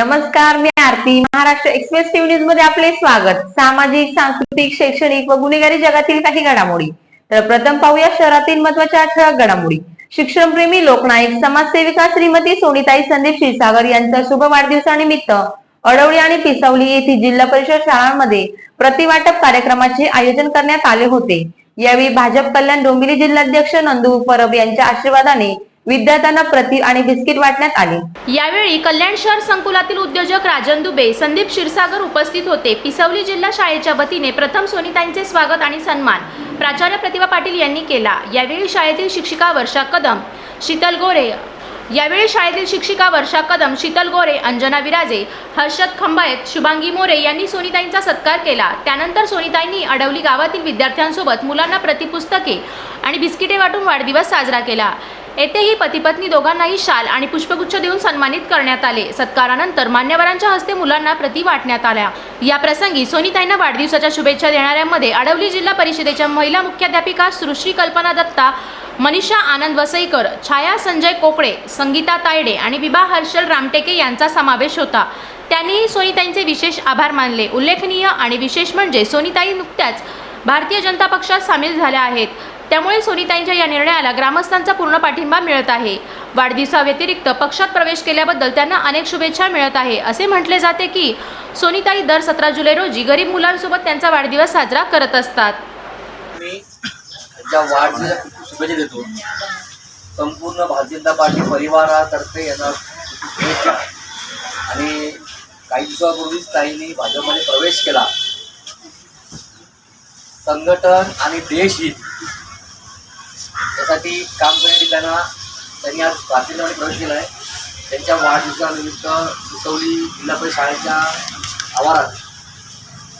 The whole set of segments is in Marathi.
नमस्कार मी आरती. महाराष्ट्र एक्सप्रेस टीव्ही न्यूजमध्ये आपले स्वागत. सामाजिक सांस्कृतिक शैक्षणिक व गुन्हेगारी जगातील काही घडामोडी. तर प्रथम पाहूया शहरातील महत्त्वाच्या ठळक घडामोडी. शिक्षणप्रेमी लोकनायक समाजसेविका श्रीमती सोनीताई संदीप क्षीरसागर यांच्या शुभ वाढदिवसानिमित्त अडवळी आणि पिसावली येथील जिल्हा परिषद शाळांमध्ये प्रतिवाटप कार्यक्रमाचे आयोजन करण्यात आले होते. यावेळी भाजप कल्याण डोंबिवली जिल्हाध्यक्ष नंदू परब यांच्या आशीर्वादाने विद्यार्थ्यांना प्रति आणि बिस्किट वाटण्यात आले. यावेळी कल्याण शहर संकुलातील उद्योजक राजन दुबे संदीप क्षीरसागर उपस्थित होते. पिसवली जिल्हा शाळेच्या वतीने प्रथम सोनिताईंचे स्वागत आणि सन्मान प्राचार्य प्रतिभा पाटील यांनी केला. यावेळी शाळेतील शिक्षिका वर्षा कदम शीतल गोरे. यावेळी शाळेतील शिक्षिका वर्षा कदम शीतल गोरे अंजना विराजे हर्षद खंबायत शुभांगी मोरे यांनी सोनिताईंचा सत्कार केला. त्यानंतर सोनिताईंनी अडवली गावातील विद्यार्थ्यांसोबत मुलांना प्रतिपुस्तके आणि बिस्किटे वाटून वाढदिवस साजरा केला. येथेही पतीपत्नी दोघांनाही शाल आणि पुष्पगुच्छ देऊन सन्मानित करण्यात आले. सत्कारानंतर मान्यवरांच्या हस्ते मुलांना प्रती वाटण्यात आल्या. या प्रसंगी सोनीताईंना वाढदिवसाच्या शुभेच्छा देणाऱ्यांमध्ये अडवली जिल्हा परिषदेच्या महिला मुख्याध्यापिका सृष्टी कल्पना दत्ता मनीषा आनंद वसईकर छाया संजय कोकळे संगीता तायडे आणि विभा हर्षल रामटेके यांचा समावेश होता. त्यांनीही सोनीताईंचे विशेष आभार मानले. उल्लेखनीय आणि विशेष म्हणजे सोनीताई नुकत्याच भारतीय जनता पक्षात सामील झाल्या आहेत. त्यामुळे सोनिताईंच्या या निर्णयाला ग्रामस्थांचा पूर्ण पाठिंबा मिळत आहे. वाढदिवसाव्यतिरिक्त पक्षात प्रवेश केल्याबद्दल त्यांना अनेक शुभेच्छा मिळत आहे. असे म्हटले जाते की सोनिताई दर सतरा जुलै रोजी गरीब मुलांसोबत त्यांचा वाढदिवस साजरा करत असतात. मी त्यांच्या शुभेच्छा देतो संपूर्ण भारतीय जनता पार्टी परिवारातर्फे यांना शुभेच्छा. आणि काही दिवसापूर्वीच ताईंनी भाजपमध्ये प्रवेश केला. संघटन आणि देशहित यासाठी काम करण्यासाठी त्यांना त्यांनी आज भारतीय जनता प्रवेश केला आहे. त्यांच्या वाढदिवसानिमित्त सुसवली जिल्हा परिषद शाळेच्या आवारात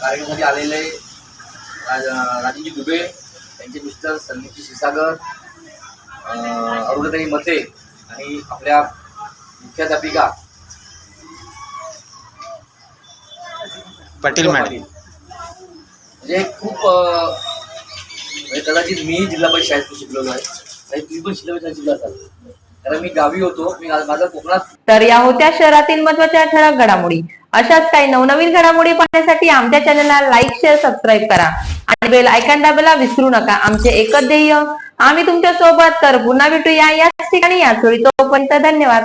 कार्यक्रमासाठी आलेले राज राजेंद्र दुबे त्यांचे मिस्टर संदीपजी अं, अरुणताई मते आणि आपल्या मुख्याध्यापिका पाटील मॅडम. म्हणजे खूप म्हणजे कदाचित मी जिल्हा परिषद शाळेत शिकलेलो आहे आणि तुम्ही पण जिल्हा परिषद शिकला असाल. कारण मी गावी होतो. मी माझा कोकणात तर या होत्या शहरातील महत्त्वाच्या ठळक घडामोडी. अशाच काही नवनवीन घडामोडी पाहण्यासाठी आमच्या चॅनलला लाईक शेअर सबस्क्राईब करा. आणि बेल आयकॉन दाबायला विसरू नका. आमचे एकच ध्येय आम्ही तुमच्यासोबत तर पुन्हा भेटूया. याच ठिकाणी या वेळी तोपर्यंत धन्यवाद.